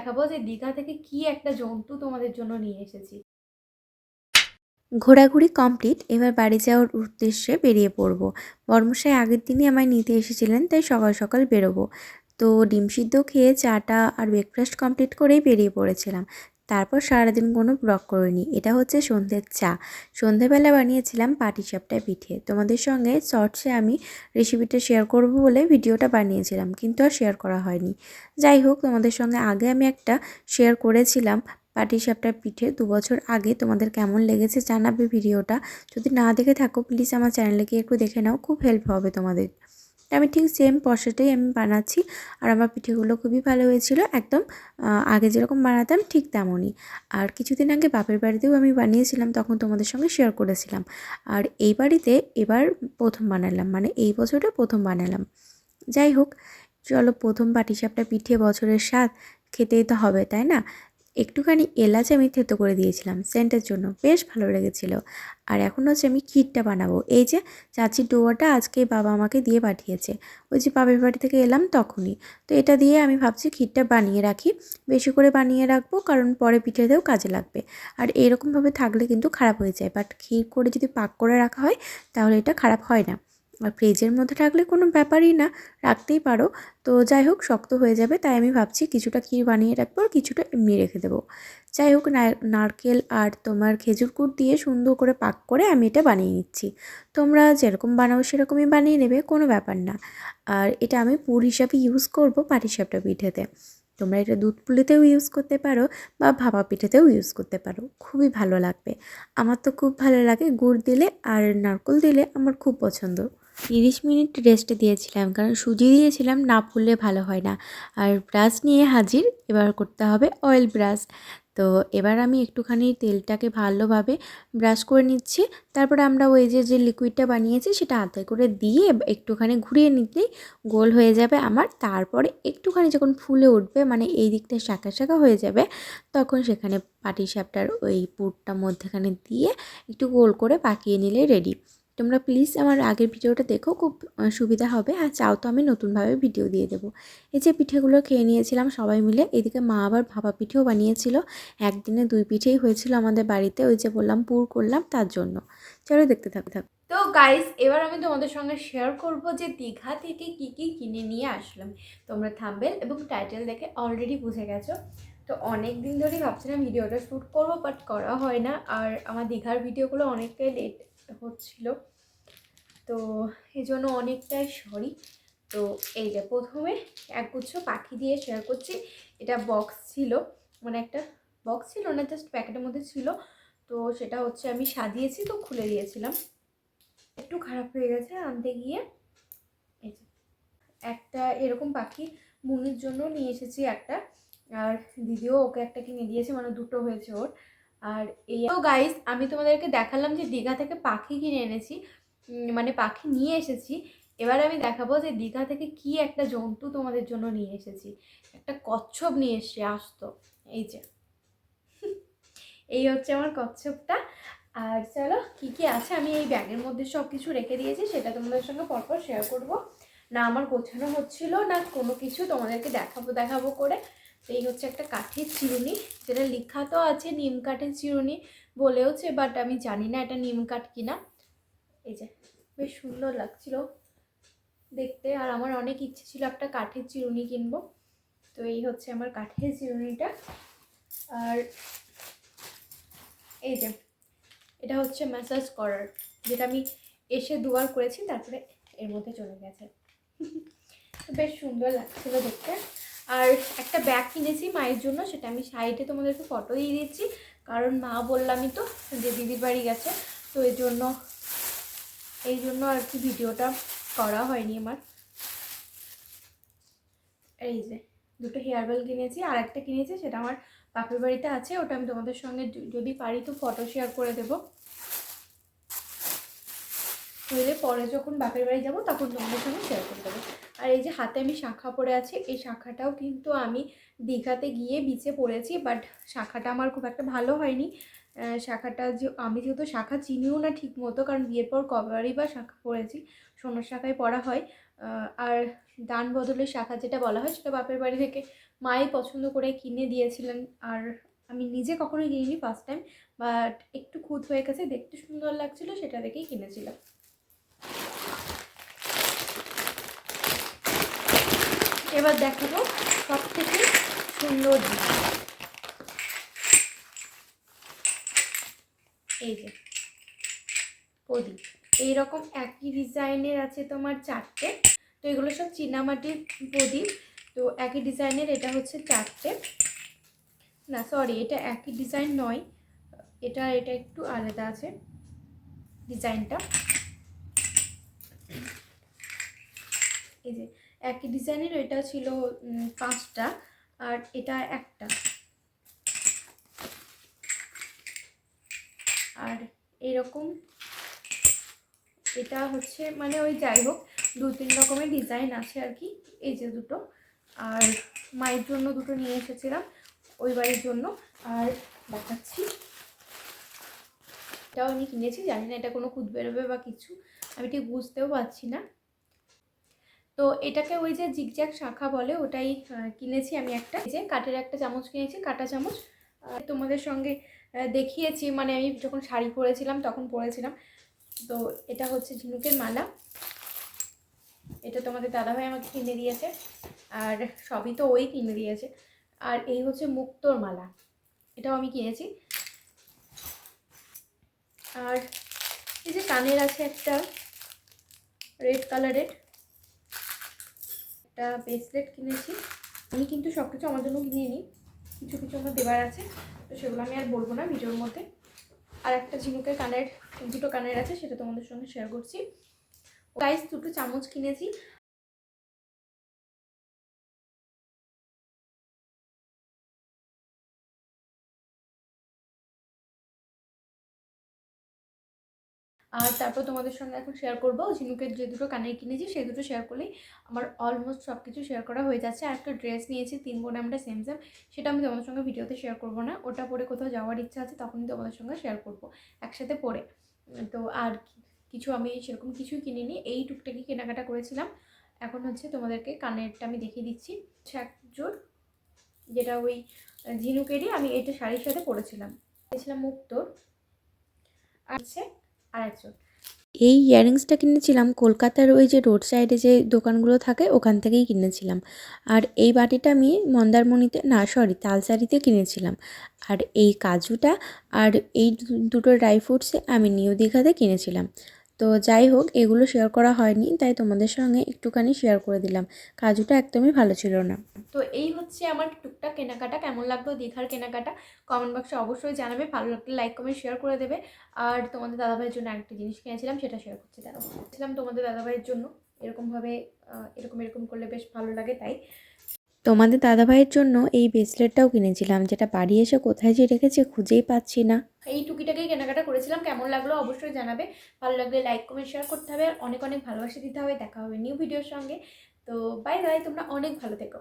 দেখাবো যে দীঘা থেকে কি একটা জন্তু তোমাদের জন্য নিয়ে এসেছি। ঘোরাঘুরি কমপ্লিট, এবার বাড়ি যাওয়ার উদ্দেশ্যে বেরিয়ে পড়ব। বর্মশাই আগের দিনই আমায় নিতে এসেছিলেন, তাই সকাল সকাল বেরোবো। তো ডিম সিদ্ধ খেয়ে চাটা আর ব্রেকফাস্ট কমপ্লিট করেই বেরিয়ে পড়েছিলাম। তারপর সারাদিন কোনো ব্লগ করিনি। এটা হচ্ছে সন্ধ্যের চা। সন্ধ্যেবেলা বানিয়েছিলাম পাটিসাপটা পিঠে। তোমাদের সঙ্গে শর্টসে আমি রেসিপিটা শেয়ার করব বলে ভিডিওটা বানিয়েছিলাম, কিন্তু আর শেয়ার করা হয়নি। যাই হোক, তোমাদের সঙ্গে আগে আমি একটা শেয়ার করেছিলাম পাটিসাপটা পিঠে। দু বছর আগে তোমাদের কেমন লেগেছে জানাবে ভিডিওটা যদি না দেখে থাকো প্লিজ আমার চ্যানেলে গিয়ে একটু দেখে নাও। খুব হেল্প হবে তোমাদের। আমি ঠিক সেম প্রসেসটাই আমি বানাচ্ছি। আর আমার পিঠেগুলো খুবই ভালো হয়েছিল, একদম আগে যেরকম বানাতাম ঠিক তেমনই। আর কিছুদিন আগে বাপের বাড়িতেও আমি বানিয়েছিলাম, তখন তোমাদের সঙ্গে শেয়ার করেছিলাম। আর এই বাড়িতে এবার প্রথম বানালাম মানে এই বছরটা প্রথম বানালাম। যাই হোক, চলো প্রথম পাটিসাপটা পিঠে বছরের স্বাদ, খেতেই তো হবে, তাই না? একটুখানি এলাচ আমি থেতো করে দিয়েছিলাম সেন্টের জন্য। বেশ ভালো লেগেছিল। আর এখন হচ্ছে আমি ক্ষীরটা বানাবো। এই যে চাচির ডোয়াটা আজকে বাবা আমাকে দিয়ে পাঠিয়েছে। ওই যে বাপের বাড়ি থেকে এলাম তখনই। তো এটা দিয়ে আমি ভাবছি ক্ষীরটা বানিয়ে রাখি। বেশি করে বানিয়ে রাখব কারণ পরে পিঠেতেও কাজে লাগবে। আর এরকমভাবে থাকলে কিন্তু খারাপ হয়ে যায়। বাট ক্ষীর করে যদি পাক করে রাখা হয় তাহলে এটা খারাপ হয় না। ফ্রিজের মধ্যে রাখলে কোনো ব্যাপারই না, রাখতেই পারো। তো যাই হোক, শক্ত হয়ে যাবে, তাই আমি ভাবছি কিছুটা ক্ষীর বানিয়ে রাখব আর কিছুটা এমনি রেখে দেবো। যাই হোক নারকেল আর তোমার খেজুর গুড় দিয়ে সুন্দর করে পাক করে আমি এটা বানিয়ে নিচ্ছি। তোমরা যেরকম বানাও সেরকমই বানিয়ে নেবে, কোনো ব্যাপার না। আর এটা আমি পুর হিসাবে ইউজ করব পাটিসাপটা পিঠেতে। তোমরা এটা দুধ পুলিতেও ইউজ করতে পারো বা ভাপা পিঠেতেও ইউজ করতে পারো। খুবই ভালো লাগবে। আমার তো খুব ভালো লাগে, গুড় দিলে আর নারকেল দিলে আমার খুব পছন্দ। তিরিশ মিনিট রেস্ট দিয়েছিলাম। কারণ সুজি দিয়েছিলাম, না ফুললে ভালো হয় না। আর ব্রাশ নিয়ে হাজির, এবার করতে হবে অয়েল ব্রাশ তো এবার আমি একটুখানি তেলটাকে ভালোভাবে ব্রাশ করে নিচ্ছি। তারপরে আমরা ওই যে যে লিকুইডটা বানিয়েছি, সেটা হাতে করে দিয়ে একটুখানি ঘুরিয়ে নিতেই গোল হয়ে যাবে আমার। তারপরে একটুখানি যখন ফুলে উঠবে মানে এই দিকটা শাখা শাখা হয়ে যাবে, তখন সেখানে পাটি সাপটার ওই পুরটা মধ্যেখানে দিয়ে একটু গোল করে পাকিয়ে নিলে রেডি তোমরা প্লিজ আমার আগের ভিডিওটা দেখো, খুব সুবিধা হবে। আর চাও তো আমি নতুনভাবে ভিডিও দিয়ে দেবো। এই যে পিঠেগুলো খেয়ে নিয়েছিলাম সবাই মিলে, এদিকে মা আবার ভাপা পিঠেও বানিয়েছিল। একদিনে দুই পিঠেই হয়েছিল আমাদের বাড়িতে, ওই যে বললাম পুর করলাম তার জন্য। চলো দেখতে থাকো থাকো। তো গাইস এবার আমি তোমাদের সঙ্গে শেয়ার করব যে দীঘা থেকে কি কি কিনে নিয়ে আসলাম। তোমরা থাম্বেল এবং টাইটেল দেখে অলরেডি বুঝে গেছো। তো অনেক দিন ধরেই ভাবছিলাম ভিডিওটা শ্যুট করব বাট করা হয় না। আর আমার দীঘার ভিডিওগুলো অনেকটাই লেট হচ্ছিল। তো এই জন্য অনেকটাই সরি তো এই যে প্রথমে একগুচ্ছ পাখি দিয়ে শেয়ার করছি। এটা বক্স ছিল। মানে একটা বক্স ছিল না জাস্ট প্যাকেটের মধ্যে ছিল। তো সেটা হচ্ছে আমি সাজিয়েছি, তো খুলে দিয়েছিলাম। একটু খারাপ হয়ে গেছে আনতে গিয়ে। এই যে একটা এরকম পাখি মুনির জন্য নিয়ে এসেছি একটা। আর দিদিও ওকে একটা কিনে দিয়েছে মানে দুটো হয়েছে ওর। আর এই তো গাইস আমি তোমাদেরকে দেখালাম যে দীঘা থেকে পাখি কিনে এনেছি মানে পাখি নিয়ে এসেছি। এবার আমি দেখাবো যে দীঘা থেকে কি একটা জন্তু তোমাদের জন্য নিয়ে এসেছি। একটা কচ্ছপ নিয়ে এসেছি, আসতো। এই যে। এই হচ্ছে আমার কচ্ছপটা। আর চলো, কী কী আছে? আমি এই ব্যাগের মধ্যে সব কিছু রেখে দিয়েছি, সেটা তোমাদের সঙ্গে পরপর শেয়ার করব। না, আমার গোছানো হচ্ছিল, না কোনো কিছু তোমাদেরকে দেখাবো দেখাবো করে। তো এই হচ্ছে একটা কাঠের চিরুনি, যেটা লেখা তো আছে নিম কাঠের চিরুনি বলেওছে বাট আমি জানি না এটা নিম কাঠ কিনা। এই যে, বেশ সুন্দর লাগছিল দেখতে, আর আমার অনেক ইচ্ছে ছিল একটা কাঠের চিরুনি কিনবো। তো এই হচ্ছে আমার কাঠের চিরুনিটা। আর এই যে, এটা হচ্ছে ম্যাসাজ করার, যেটা আমি এসে দুবার করেছি, তারপরে এর মধ্যে চলে গেছে। বেশ সুন্দর লাগছিল দেখতে। আর একটা ব্যাগ কিনেছি মায়ের জন্য, সেটা আমি সাইডে তোমাদেরকে ফটো দিয়ে দিচ্ছি। কারণ মা বললামই তো যে দিদির বাড়ি গেছে, তো এই জন্য এই জন্য আর কি ভিডিওটা করা হয়নি আমার। এই যে, দুটো হেয়ার বেল কিনেছি, আর একটা কিনেছি, সেটা আমার বাপের বাড়িতে আছে, ওটা আমি তোমাদের সঙ্গে যদি পারি তো ফটো শেয়ার করে দেবো। নইলে পরে যখন বাপের বাড়ি যাব, তখন তোমাদের সঙ্গে শেয়ার করে দেবো। আর এই যে হাতে আমি শাখা পরে আছে, এই শাখাটাও কিন্তু আমি দীঘাতে গিয়ে বিচে পড়েছি বাট শাখাটা আমার খুব একটা ভালো হয়নি। শাখাটা যে, আমি যেহেতু শাখা চিনিও না ঠিক মতো কারণ বিয়ের পর কবারই বা শাখা পড়েছি, সোনার শাখায় পড়া হয়। আর দান বদলের শাখা যেটা বলা হয়, সেটা বাপের বাড়ি থেকে মাই পছন্দ করে কিনে দিয়েছিলেন। আর আমি নিজে কখনোই কিনিনি ফার্স্ট টাইম বাট একটু খুঁত হয়ে গেছে, দেখতে সুন্দর লাগছিল, সেটা দেখেই কিনেছিলাম। এবার দেখাবো সব থেকে সুন্দর জিনিস। এই যে, প্রদীপ। এইরকম একই ডিজাইনের আছে তোমার চারটে। তো এগুলো সব চীনামাটির প্রদীপ। তো একই ডিজাইনের এটা হচ্ছে চারটে। না সরি এটা একই ডিজাইন নয়। এটা এটা একটু আলাদা আছে ডিজাইনটা। এই যে, একই ডিজাইনের এটা ছিল পাঁচটা, আর এটা একটা। আর এরকম এটা হচ্ছে মানে ওই যাই হোক, দু তিন রকমের ডিজাইন আছে আর কি, এই যে দুটো। আর মায়ের জন্য দুটো নিয়ে এসেছিলাম, ওই বাড়ির জন্য। আর দেখাচ্ছি। এটাও আমি কিনেছি, জানি না এটা কোনো খুদ বেরোবে বা কিছু, আমি ঠিক বুঝতেও পারছি না। তো এটাকে ওই যে জিগজ্যাগ শাখা বলে, ওটাই কিনেছি আমি একটা। যে কাঠের একটা চামচ কিনেছি, কাটা চামচ। তোমাদের সঙ্গে দেখিয়েছি মানে আমি যখন শাড়ি পরেছিলাম, তখন পরেছিলাম। তো এটা হচ্ছে ঝিনুকের মালা। এটা তোমাদের দাদাভাই আমাকে কিনে দিয়েছে, আর সবই তো ওই কিনে দিয়েছে। আর এই হচ্ছে মুক্তোর মালা। এটাও আমি কিনেছি। আর এই যে কানের আছে একটা রেড কালারের একটা ব্রেসলেট কিনেছি। আমি কিন্তু সব কিছু আমার জন্য কিনে নিই কিছু কিছু আমার দেবার আছে, তো সেগুলো আমি আর বলব না ভিডিওর মধ্যে। আর একটা ঝিনুকের কানের, দুটো কানের আছে, সেটা তোমাদের সঙ্গে শেয়ার করছি। গাইস দুটো চামচ কিনেছি। আর তারপর তোমাদের সঙ্গে এখন শেয়ার করব। ঝিনুকের যে দুটো কানের কিনেছি, সেই দুটো শেয়ার করলেই আমার অলমোস্ট সব কিছু শেয়ার করা হয়ে যাচ্ছে। আর একটা ড্রেস নিয়েছি, তিন বোনে আমরা সেম সেম সেটা আমি তোমাদের সঙ্গে ভিডিওতে শেয়ার করব না। ওটা পরে কোথাও যাওয়ার ইচ্ছা আছে, তখনই তোমাদের সঙ্গে শেয়ার করব একসাথে পরে। তো আর কিছু আমি সেরকম কিছুই কিনিনি। এই টুকটাকি কেনাকাটা করেছিলাম। এখন হচ্ছে তোমাদেরকে কানেরটা আমি দেখিয়ে দিচ্ছি। এক জোর, যেটা ওই ঝিনুকেরই আমি এটা শাড়ির সাথে পরেছিলাম। পেয়েছিলাম মুক্তোর। আর হচ্ছে আর এই ইয়ারিংসটা কিনেছিলাম কলকাতার ওই যে রোড সাইডে যে দোকানগুলো থাকে, ওখান থেকেই কিনেছিলাম। আর এই বাটিটা আমি মন্দারমণিতে, না সরি তালসারিতে কিনেছিলাম। আর এই কাজুটা আর এই দুটো ড্রাই ফ্রুটসে আমি নিউ দীঘাতে কিনেছিলাম। তো যাই হোক, এগুলো শেয়ার করা হয়নি, তাই তোমাদের সঙ্গে একটুখানি শেয়ার করে দিলাম। কাজুটা একদমই ভালো ছিল না। তো এই হচ্ছে আমার টুকটাক কেনাকাটা, কেমন লাগল দীঘার কেনাকাটা? কমেন্ট বক্সে অবশ্যই জানাবে, ভালো লাগলে লাইক কমেন্ট শেয়ার করে দেবে। আর তোমাদের দাদাভাইয়ের জন্য একটা জিনিস কিনেছিলাম, সেটা শেয়ার করছি ছিলাম তোমাদের দাদাভাইয়ের জন্য, এরকমভাবে এরকম এরকম করলে বেশ ভালো লাগে তাই। তোমাদের দাদাভাইয়ের জন্য এই ব্রেসলেটটাও কিনেছিলাম, যেটা বাড়ি এসে কোথায় যে রেখেছে খুঁজেই পাচ্ছি না। এই টুকিটাকেই কেনাকাটা করেছিলাম, কেমন লাগল অবশ্যই জানাবে। ভালো লাগলে লাইক কমেন্ট শেয়ার করতে হবে। আর অনেক অনেক ভালোবাসা দিতে হবে। দেখা হবে নিউ ভিডিওর সঙ্গে। তো বাই বাই তোমরা অনেক ভালো থেকো।